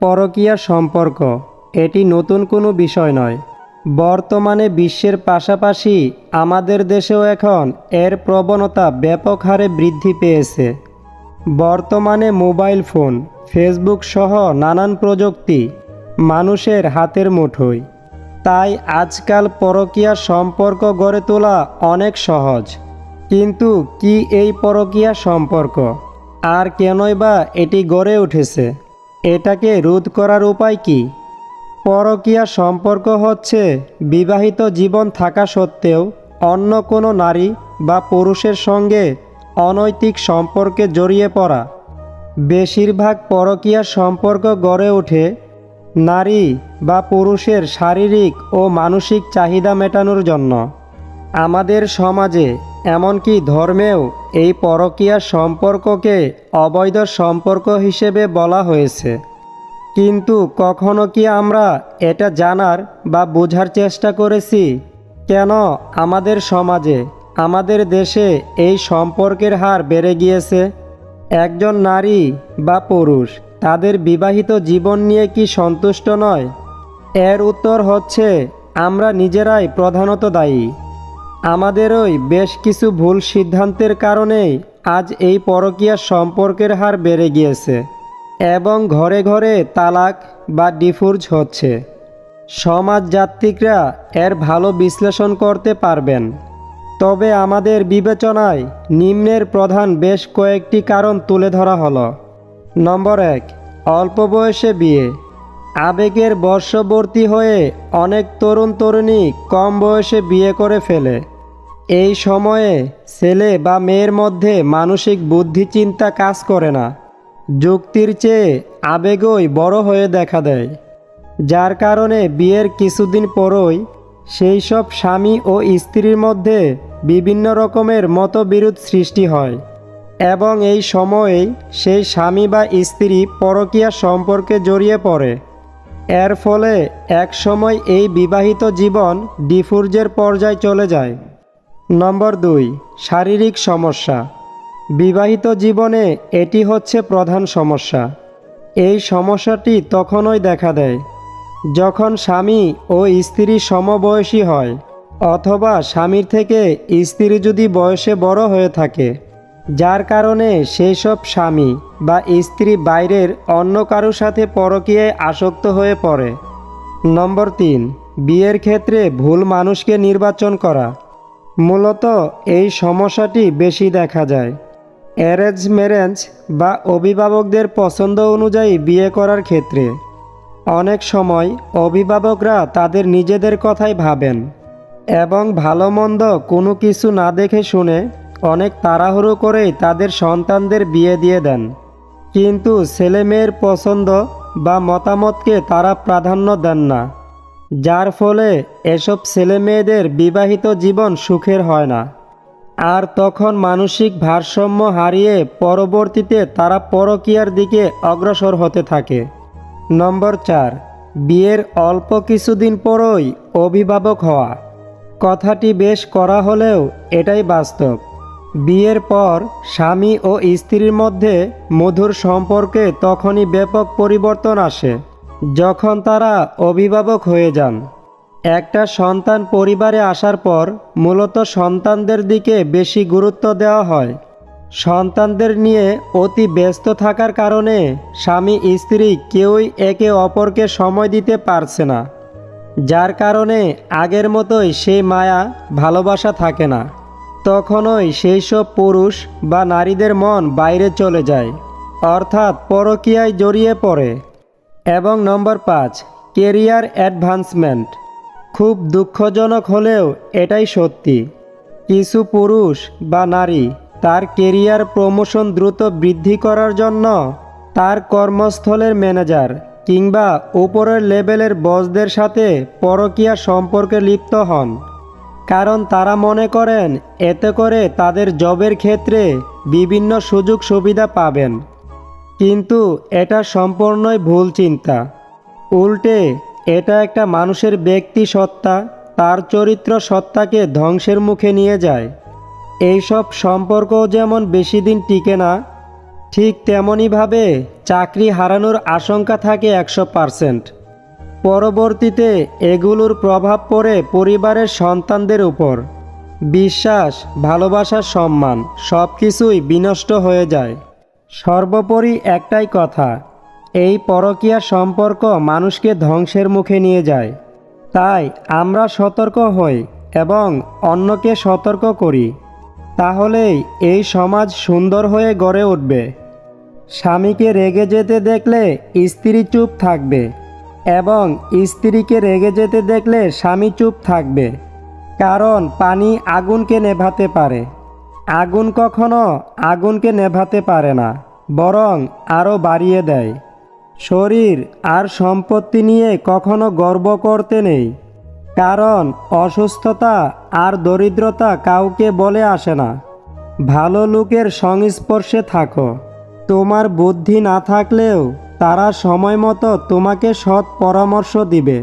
পরকীয়া সম্পর্ক, এটি নতুন কোনো বিষয় নয়। বর্তমানে বিশ্বের পাশাপাশি আমাদের দেশেও এখন এর প্রবণতা ব্যাপক হারে বৃদ্ধি পেয়েছে। বর্তমানে মোবাইল ফোন, ফেসবুক সহ নানান প্রযুক্তি মানুষের হাতের মুঠোয়। তাই আজকাল পরকীয়া সম্পর্ক গড়ে তোলা অনেক সহজ। কিন্তু কি এই পরকীয়া সম্পর্ক? আর কেনই বা এটি গড়ে উঠেছে? এটাকে রোধ করার উপায় কি? পরকীয়া সম্পর্ক হচ্ছে বিবাহিত জীবন থাকা সত্ত্বেও অন্য কোনো নারী বা পুরুষের সঙ্গে অনৈতিক সম্পর্কে জড়িয়ে পড়া। বেশিরভাগ পরকীয়া সম্পর্ক গড়ে ওঠে নারী বা পুরুষের শারীরিক ও মানসিক চাহিদা মেটানোর জন্য। আমাদের সমাজে এমনকি ধর্মেও এই পরকীয়া সম্পর্ককে অবৈধ সম্পর্ক হিসেবে বলা হয়েছে। কিন্তু কখনো কি আমরা এটা জানার বা বোঝার চেষ্টা করেছি? কেন আমাদের সমাজে, আমাদের দেশে এই সম্পর্কের হার বেড়ে গিয়েছে? একজন নারী বা পুরুষ, তাদের বিবাহিত জীবন নিয়ে কি সন্তুষ্ট নয়? এর উত্তর হচ্ছে, আমরা নিজেরাই প্রধানত দায়ী। আমাদেরই বেশ কিছু ভুল সিদ্ধান্তের কারণেই আজ এই পরকীয়া সম্পর্কের হার বেড়ে গিয়েছে এবং ঘরে ঘরে তালাক বা ডিফোর্স হচ্ছে। সমাজ যাত্রিকরা এর ভালো বিশ্লেষণ করতে পারবেন। তবে আমাদের বিবেচনায় নিম্নের প্রধান বেশ কয়েকটি কারণ তুলে ধরা হলো। নম্বর এক, অল্প বয়সে বিয়ে। আবেগের বর্ষবর্তী হয়ে অনেক তরুণ তরুণী কম বয়সে বিয়ে করে ফেলে। এই সময়ে ছেলে বা মেয়ের মধ্যে মানসিক বুদ্ধি চিন্তা কাজ করে না। যুক্তির চেয়ে আবেগই বড় হয়ে দেখা দেয়। যার কারণে বিয়ের কিছুদিন পরই সেই সব স্বামী ও স্ত্রীর মধ্যে বিভিন্ন রকমের মতবিরোধ সৃষ্টি হয় এবং এই সময়েই সেই স্বামী বা স্ত্রী পরকীয়া সম্পর্কে জড়িয়ে পড়ে। এর ফলে এক সময় এই বিবাহিত জীবন ডিফুর্জের পর্যায়ে চলে যায়। নম্বর দুই, শারীরিক সমস্যা। বিবাহিত জীবনে এটি হচ্ছে প্রধান সমস্যা। এই সমস্যাটি তখনই দেখা দেয় যখন স্বামী ও স্ত্রী সমবয়সী হয় অথবা স্বামীর থেকে স্ত্রী যদি বয়সে বড় হয়ে থাকে, যার কারণে সেই সব স্বামী বা স্ত্রী বাইরের অন্য কারোর সাথে পরকীয়ায় আসক্ত হয়ে পড়ে। নম্বর তিন, বিয়ের ক্ষেত্রে ভুল মানুষকে নির্বাচন করা। মূলত এই সমস্যাটি বেশি দেখা যায়। অ্যারেঞ্জ ম্যারেঞ্জ বা অভিভাবকদের পছন্দ অনুযায়ী বিয়ে করার ক্ষেত্রে। অনেক সময় অভিভাবকরা তাদের নিজেদের কথাই ভাবেন এবং ভালো মন্দ কোনো কিছু না দেখে শুনে অনেক তাড়াহুড়ো করেই তাদের সন্তানদের বিয়ে দিয়ে দেন। কিন্তু ছেলে মেয়ের পছন্দ বা মতামতকে তারা প্রাধান্য দেন না। যার ফলে এসব ছেলে মেয়েদের বিবাহিত জীবন সুখের হয় না। আর তখন মানসিক ভারসাম্য হারিয়ে পরবর্তীতে তারা পরকীয়ার দিকে অগ্রসর হতে থাকে। নম্বর চার, বিয়ের অল্প কিছুদিন পরই অভিভাবক হওয়া। কথাটি বেশ করা হলেও এটাই বাস্তব। বিয়ের পর স্বামী ও স্ত্রীর মধ্যে মধুর সম্পর্কে তখনই ব্যাপক পরিবর্তন আসে। যখন তারা অভিভাবক হয়ে যান, একটা সন্তান পরিবারে আসার পর মূলত সন্তানদের দিকে বেশি গুরুত্ব দেওয়া হয়। সন্তানদের নিয়ে অতি ব্যস্ত থাকার কারণে স্বামী স্ত্রী কেউই একে অপরকে সময় দিতে পারছে না, যার কারণে আগের মতোই সেই মায়া, ভালোবাসা থাকে না। তখনই সেই সব পুরুষ বা নারীদের মন বাইরে চলে যায়, অর্থাৎ পরকীয়ায় জড়িয়ে পড়ে। এবং নম্বর পাঁচ, কেরিয়ার অ্যাডভান্সমেন্ট। খুব দুঃখজনক হলেও এটাই সত্যি। কিছু পুরুষ বা নারী তার কেরিয়ার প্রমোশন দ্রুত বৃদ্ধি করার জন্য তার কর্মস্থলের ম্যানেজার কিংবা উপরের লেভেলের বসদের সাথে পরকীয়া সম্পর্কে লিপ্ত হন। কারণ তারা মনে করেন, এতে করে তাদের জবের ক্ষেত্রে বিভিন্ন সুযোগ সুবিধা পাবেন। কিন্তু এটা সম্পূর্ণই ভুল চিন্তা। উল্টে, এটা একটা মানুষের ব্যক্তি সত্তা, তার চরিত্র সত্তাকে ধ্বংসের মুখে নিয়ে যায়। এইসব সম্পর্ক যেমন বেশি দিন টিকে না, ঠিক তেমনইভাবে চাকরি হারানোর আশঙ্কা থাকে একশো পারসেন্ট। পরবর্তীতে এগুলোর প্রভাব পড়ে পরিবারের সন্তানদের উপর। বিশ্বাস ভালোবাসার সম্মান সব কিছুই বিনষ্ট হয়ে যায়। সর্বোপরি একটাই কথা, এই পরকীয়া সম্পর্ক মানুষকে ধ্বংসের মুখে নিয়ে যায়। তাই আমরা সতর্ক হই এবং অন্যকে সতর্ক করি। তাহলেই এই সমাজ সুন্দর হয়ে গড়ে উঠবে। স্বামীকে রেগে যেতে দেখলে স্ত্রী চুপ থাকবে এবং স্ত্রীকে রেগে যেতে দেখলে স্বামী চুপ থাকবে। কারণ পানি আগুনকে নেভাতে পারে। আগুন কখনো আগুনকে নেভাতে পারে না, বরং আরও বাড়িয়ে দেয়। শরীর আর সম্পত্তি নিয়ে কখনো গর্ব করতে নেই, কারণ অসুস্থতা আর দরিদ্রতা কাউকে বলে আসে না। ভালো লোকের সংস্পর্শে থাকো। তোমার বুদ্ধি না থাকলেও তারা সময় মতো তোমাকে সৎ পরামর্শ দিবে।